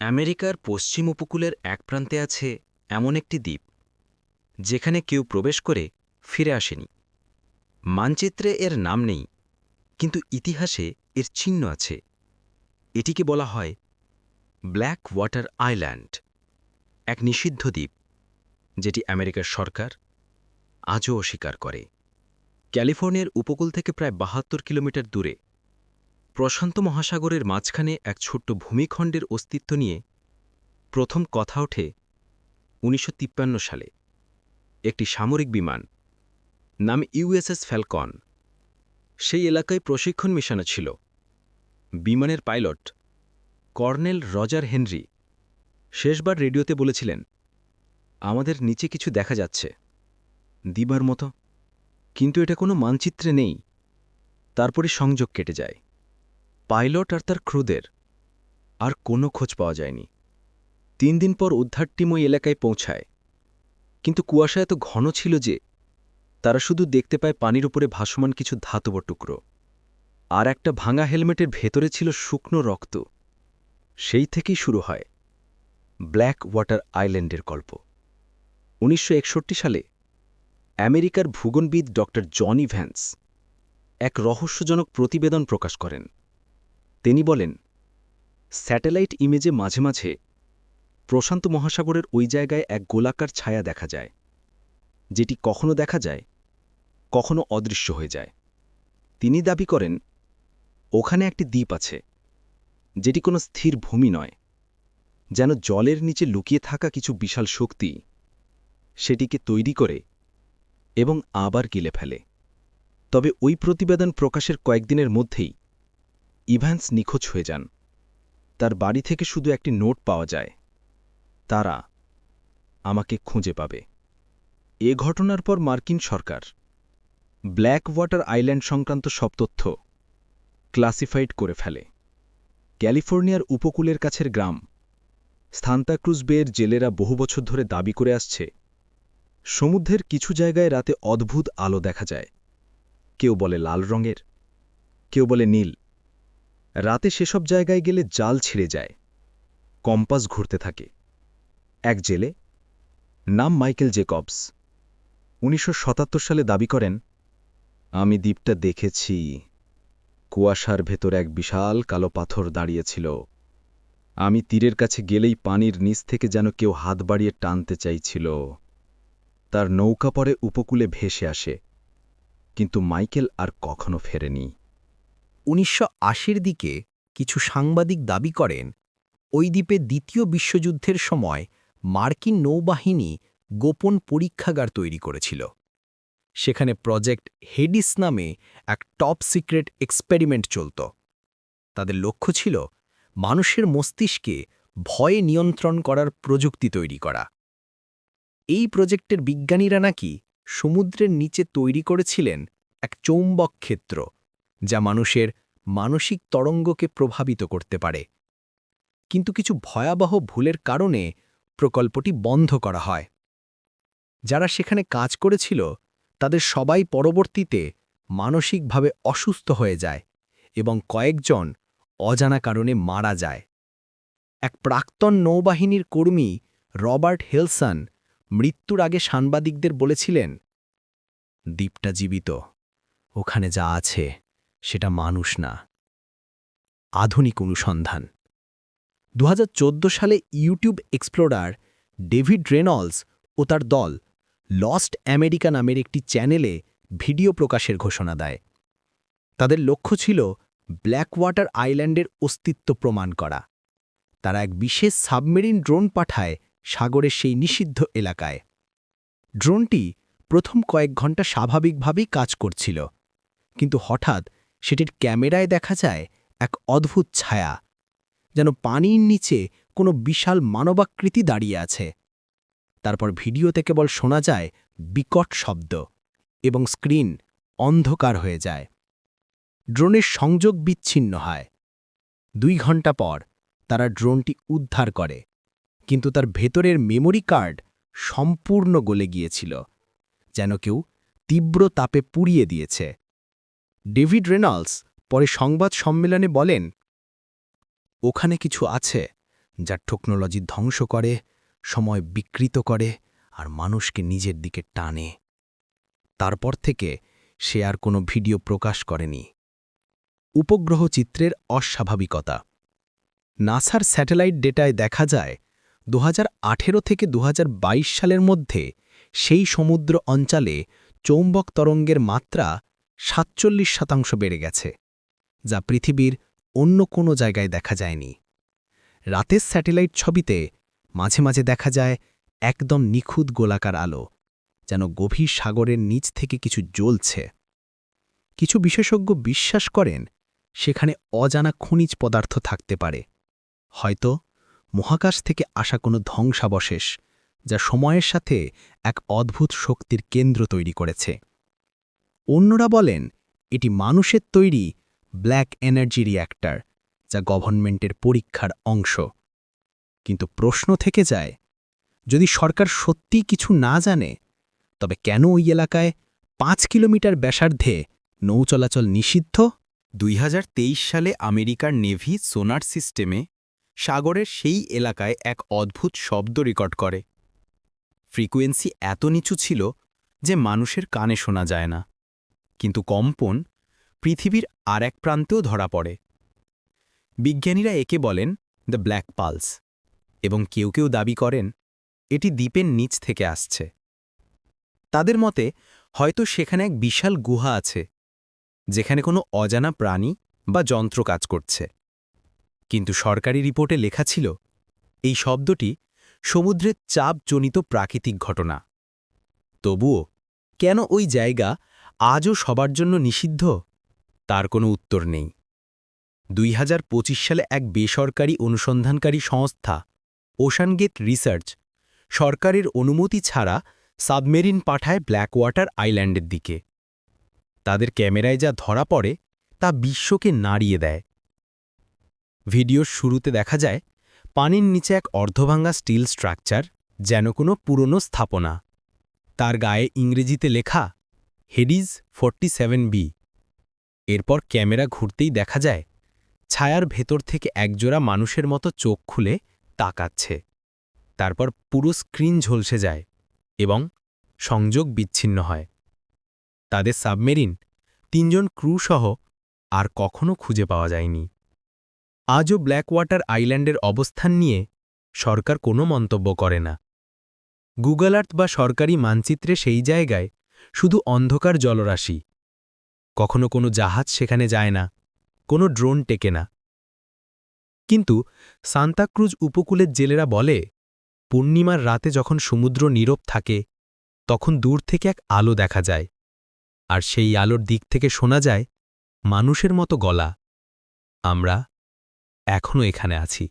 আমেরিকার পশ্চিম উপকূলের এক প্রান্তে আছে এমন একটি দ্বীপ, যেখানে কেউ প্রবেশ করে ফিরে আসেনি। মানচিত্রে এর নাম নেই, কিন্তু ইতিহাসে এর চিহ্ন আছে। এটিকে বলা হয় ব্ল্যাক ওয়াটার আইল্যান্ড, এক নিষিদ্ধ দ্বীপ, যেটি আমেরিকার সরকার আজও অস্বীকার করে। ক্যালিফোর্নিয়ার উপকূল থেকে প্রায় বাহাত্তর কিলোমিটার দূরে। প্রশান্ত মহাসাগরের মাঝখানে এক ছোট্ট ভূমিখণ্ডের অস্তিত্ব নিয়ে প্রথম কথা ওঠে উনিশশো তিপ্পান্ন সালে। একটি সামরিক বিমান, নাম ইউএসএস ফ্যালকন। সেই এলাকায় প্রশিক্ষণ মিশানো ছিল। বিমানের পাইলট কর্নেল রজার হেনরি শেষবার রেডিওতে বলেছিলেন, আমাদের নিচে কিছু দেখা যাচ্ছে। দিবার মতো। কিন্তু এটা কোনো মানচিত্রে নেই। তারপরে সংযোগ কেটে যায়। পাইলট আর তার ক্রুদের আর কোনো খোঁজ পাওয়া যায়নি। তিন দিন পর উদ্ধার টিম ওই এলাকায় পৌঁছায়। কিন্তু কুয়াশা এত ঘন ছিল যে তারা শুধু দেখতে পায় পানির উপরে ভাসমান কিছু ধাতব টুকরো। আর একটা ভাঙা হেলমেটের ভেতরে ছিল শুকনো রক্ত। সেই থেকেই শুরু হয় ব্ল্যাক ওয়াটার আইল্যান্ডের গল্প। উনিশশো একষট্টি সালে আমেরিকার ভূগোলবিদ ডক্টর জনি ভ্যান্স এক রহস্যজনক প্রতিবেদন প্রকাশ করেন। তিনি বলেন, স্যাটেলাইট ইমেজে মাঝে মাঝে প্রশান্ত মহাসাগরের ওই জায়গায় এক গোলাকার ছায়া দেখা যায়, যেটি কখনো দেখা যায়, কখনো অদৃশ্য হয়ে যায়। তিনি দাবি করেন, ওখানে একটি দ্বীপ আছে, যেটি কোনো স্থির ভূমি নয়, যেন জলের নিচে লুকিয়ে থাকা কিছু বিশাল শক্তি সেটিকে তৈরি করে এবং আবার গিলে ফেলে। তবে ওই প্রতিবেদন প্রকাশের কয়েকদিনের মধ্যেই ইভ্যান্স নিখোঁজ হয়ে যান। তার বাড়ি থেকে শুধু একটি নোট পাওয়া যায়। তারা আমাকে খুঁজে পাবে। এ ঘটনার পর মার্কিন সরকার ব্ল্যাক ওয়াটার আইল্যান্ড সংক্রান্ত সব তথ্য ক্লাসিফাইড করে ফেলে। ক্যালিফোর্নিয়ার উপকূলের কাছের গ্রাম স্থান্তাক্রুজ বেয়ের জেলেরা বহু বছর ধরে দাবি করে আসছে, সমুদ্রের কিছু জায়গায় রাতে অদ্ভুত আলো দেখা যায়। কেউ বলে লাল রঙের, কেউ বলে নীল। রাতে সেসব জায়গায় গেলে জাল ছিঁড়ে যায়। কম্পাস ঘুরতে থাকে। এক জেলে, নাম মাইকেল জেকবস। উনিশশো সাতাত্তর সালে দাবি করেন, আমি দ্বীপটা দেখেছি। কুয়াশার ভেতর এক বিশাল কালো পাথর দাঁড়িয়েছিল। আমি তীরের কাছে গেলেই পানির নিচ থেকে যেন কেউ হাত বাড়িয়ে টানতে চাইছিল। তার নৌকা পরে উপকূলে ভেসে আসে। কিন্তু মাইকেল আর কখনো ফেরেনি। উনিশশো দিকে কিছু সাংবাদিক দাবি করেন, ওই দ্বীপে দ্বিতীয় বিশ্বযুদ্ধের সময় মার্কিন নৌবাহিনী গোপন পরীক্ষাগার তৈরি করেছিল। সেখানে প্রজেক্ট হেডিস নামে এক টপ সিক্রেট এক্সপেরিমেন্ট চলত। তাদের লক্ষ্য ছিল মানুষের মস্তিষ্কে ভয়ে নিয়ন্ত্রণ করার প্রযুক্তি তৈরি করা। এই প্রজেক্টের বিজ্ঞানীরা নাকি সমুদ্রের নিচে তৈরি করেছিলেন এক চৌম্বক ক্ষেত্র। যা মানুষের মানসিক তরঙ্গকে প্রভাবিত করতে পারে। কিন্তু কিছু ভয়াবহ ভুলের কারণে প্রকল্পটি বন্ধ করা হয়। যারা সেখানে কাজ করেছিল, তাদের সবাই পরবর্তীতে মানসিকভাবে অসুস্থ হয়ে যায় এবং কয়েকজন অজানা কারণে মারা যায়। এক প্রাক্তন নৌবাহিনীর কর্মী রবার্ট হেলসন মৃত্যুর আগে সাংবাদিকদের বলেছিলেন, দ্বীপটা জীবিত, ওখানে যা আছে। সেটা মানুষ না। আধুনিক অনুসন্ধান। দু হাজার চোদ্দ সালে ইউটিউব এক্সপ্লোরার ডেভিড রেনল্স ও তার দল লস্ট আমেরিকা নামের একটি চ্যানেলে ভিডিও প্রকাশের ঘোষণা দেয়। তাদের লক্ষ্য ছিল ব্ল্যাক ওয়াটার আইল্যান্ডের অস্তিত্ব প্রমাণ করা। তারা এক বিশেষ সাবমেরিন ড্রোন পাঠায় সাগরের সেই নিষিদ্ধ এলাকায়। ড্রোনটি প্রথম কয়েক ঘণ্টা স্বাভাবিকভাবেই কাজ করছিল। কিন্তু হঠাৎ সেটির ক্যামেরায় দেখা যায় এক অদ্ভুত ছায়া, যেন পানির নিচে কোনো বিশাল মানবাকৃতি দাঁড়িয়ে আছে। তারপর ভিডিওতে কেবল শোনা যায় বিকট শব্দ এবং স্ক্রিন অন্ধকার হয়ে যায়। ড্রোনের সংযোগ বিচ্ছিন্ন হয়। দুই ঘণ্টা পর তারা ড্রোনটি উদ্ধার করে, কিন্তু তার ভেতরের মেমোরি কার্ড সম্পূর্ণ গলে গিয়েছিল, যেন কেউ তীব্র তাপে পুড়িয়ে দিয়েছে। ডেভিড রেনল্স পরে সংবাদ সম্মেলনে বলেন, ওখানে কিছু আছে যা টেকনোলজি ধ্বংস করে, সময় বিকৃত করে আর মানুষকে নিজের দিকে টানে। তারপর থেকে সে আর কোনো ভিডিও প্রকাশ করেনি। উপগ্রহ চিত্রের অস্বাভাবিকতা। নাসার স্যাটেলাইট ডেটায় দেখা যায় দু হাজার আঠেরো থেকে দু হাজার বাইশ সালের মধ্যে সেই সমুদ্র অঞ্চলে চৌম্বক তরঙ্গের মাত্রা সাতচল্লিশ শতাংশ বেড়ে গেছে, যা পৃথিবীর অন্য কোনো জায়গায় দেখা যায়নি। রাতের স্যাটেলাইট ছবিতে মাঝে মাঝে দেখা যায় একদম নিখুঁত গোলাকার আলো, যেন গভীর সাগরের নিচ থেকে কিছু জ্বলছে। কিছু বিশেষজ্ঞ বিশ্বাস করেন সেখানে অজানা খনিজ পদার্থ থাকতে পারে। হয়তো মহাকাশ থেকে আসা কোনো ধ্বংসাবশেষ, যা সময়ের সাথে এক অদ্ভুত শক্তির কেন্দ্র তৈরি করেছে। অন্যরা বলেন, এটি মানুষের তৈরি ব্ল্যাক এনার্জি রিয়্যাক্টর যা গভর্নমেন্টের পরীক্ষার অংশ। কিন্তু প্রশ্ন থেকে যায়, যদি সরকার সত্যিই কিছু না জানে, তবে কেন ওই এলাকায় পাঁচ কিলোমিটার ব্যাসার্ধে নৌ চলাচল নিষিদ্ধ? দুই হাজার তেইশ সালে আমেরিকার নেভি সোনার সিস্টেমে সাগরের সেই এলাকায় এক অদ্ভুত শব্দ রেকর্ড করে। ফ্রিকোয়েন্সি এত নিচু ছিল যে মানুষের কানে শোনা যায় না। কিন্তু কম্পন পৃথিবীর আর এক প্রান্তেও ধরা পড়ে। বিজ্ঞানীরা একে বলেন দ্য ব্ল্যাক পালস এবং কেউ কেউ দাবি করেন এটি দ্বীপের নিচ থেকে আসছে। তাদের মতে হয়তো সেখানে এক বিশাল গুহা আছে, যেখানে কোনো অজানা প্রাণী বা যন্ত্র কাজ করছে। কিন্তু সরকারি রিপোর্টে লেখা ছিল, এই শব্দটি সমুদ্রের চাপজনিত প্রাকৃতিক ঘটনা। তবুও কেন ওই জায়গা আজও সবার জন্য নিষিদ্ধ? তার কোনো উত্তর নেই। দুই হাজার পঁচিশ সালে এক বেসরকারি অনুসন্ধানকারী সংস্থা, ওশানগেট রিসার্চ, সরকারের অনুমতি ছাড়া সাবমেরিন পাঠায় ব্ল্যাক ওয়াটার আইল্যান্ডের দিকে। তাদের ক্যামেরায় যা ধরা পড়ে, তা বিশ্বকে নাড়িয়ে দেয়। ভিডিওর শুরুতে দেখা যায়, পানির নিচে এক অর্ধভাঙ্গা স্টিল স্ট্রাকচার, যেন কোনো পুরনো স্থাপনা। তার গায়ে ইংরেজিতে লেখা হেডিজ ফোরটি বি এরপর ক্যামেরা ঘুরতেই দেখা যায়, ছায়ার ভেতর থেকে একজোড়া মানুষের মতো চোখ খুলে তাকাচ্ছে। তারপর পুরো স্ক্রিন ঝলসে যায় এবং সংযোগ বিচ্ছিন্ন হয়। তাদের সাবমেরিন, তিনজন ক্রুসহ আর কখনো খুঁজে পাওয়া যায়নি। আজও ব্ল্যাক ওয়াটার আইল্যান্ডের অবস্থান নিয়ে সরকার কোনো মন্তব্য করে না। গুগল আর্থ বা সরকারি মানচিত্রে সেই জায়গায় শুধু অন্ধকার জলরাশি। কখনো কোনো জাহাজ সেখানে যায় না, কোনো ড্রোন টেকে না। কিন্তু সান্তাক্রুজ উপকূলের জেলেরা বলে, পূর্ণিমার রাতে যখন সমুদ্র নীরব থাকে, তখন দূর থেকে এক আলো দেখা যায়। আর সেই আলোর দিক থেকে শোনা যায়, মানুষের মতো গলা। আমরা এখনও এখানে আছি।